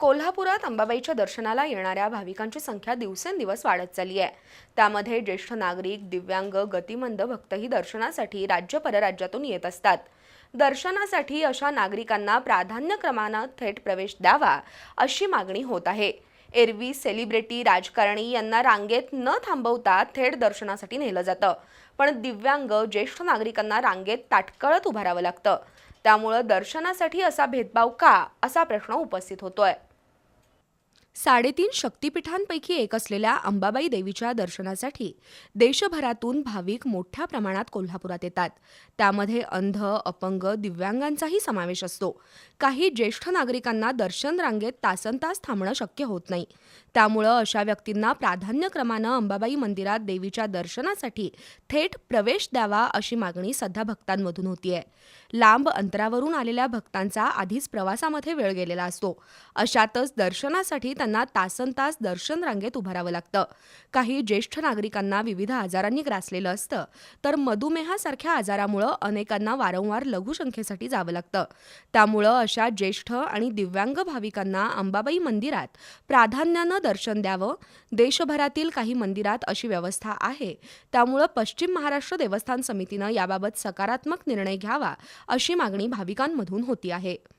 कोल्हापुरात अंबाबाईच्या दर्शनाला येणाऱ्या भाविकांची संख्या दिवसेंदिवस वाढत चालली आहे. त्यामध्ये ज्येष्ठ नागरिक दिव्यांग गतिमंद भक्तही दर्शनासाठी राज्य परराज्यातून येत असतात. दर्शनासाठी अशा नागरिकांना प्राधान्यक्रमानं थेट प्रवेश द्यावा अशी मागणी होत आहे. एरवी सेलिब्रिटी राजकारणी यांना रांगेत न थांबवता थेट दर्शनासाठी नेलं जातं. पण दिव्यांग ज्येष्ठ नागरिकांना रांगेत ताटकळत उभारावं लागतं. त्यामुळं दर्शनासाठी असा भेदभाव का? असा प्रश्न उपस्थित होतोय. साडेतीन शक्तिपीठांपैकी एक असलेल्या अंबाबाई देवीच्या दर्शनासाठी देशभरातून भाविक मोठ्या प्रमाणात कोल्हापुरात येतात. त्यामध्ये अंध अपंग दिव्यांगांचाही समावेश असतो. काही ज्येष्ठ नागरिकांना दर्शन रांगेत तासनतास थांबणं शक्य होत नाही. त्यामुळं अशा व्यक्तींना प्राधान्यक्रमानं अंबाबाई मंदिरात देवीच्या दर्शनासाठी थेट प्रवेश द्यावा अशी मागणी सध्या भक्तांमधून होतीये. लांब अंतरावरून आलेल्या भक्तांचा आधीच प्रवासामध्ये वेळ गेलेला असतो. अशातच दर्शनासाठी त्यांना तासनतास दर्शन रांगेत उभारावं लागतं. काही ज्येष्ठ नागरिकांना विविध आजारांनी ग्रासलेलं असतं. तर मधुमेहासारख्या आजारामुळं अनेकांना वारंवार लघुसंख्येसाठी जावं लागतं. त्यामुळं अशा ज्येष्ठ आणि दिव्यांग भाविकांना अंबाबाई मंदिरात प्राधान्यानं दर्शन द्यावं देशभरातील काही मंदिरात अशी व्यवस्था आहे. त्यामुळं पश्चिम महाराष्ट्र देवस्थान समितीनं याबाबत सकारात्मक निर्णय घ्यावा अशी मागणी भाविकांमधून होती आहे.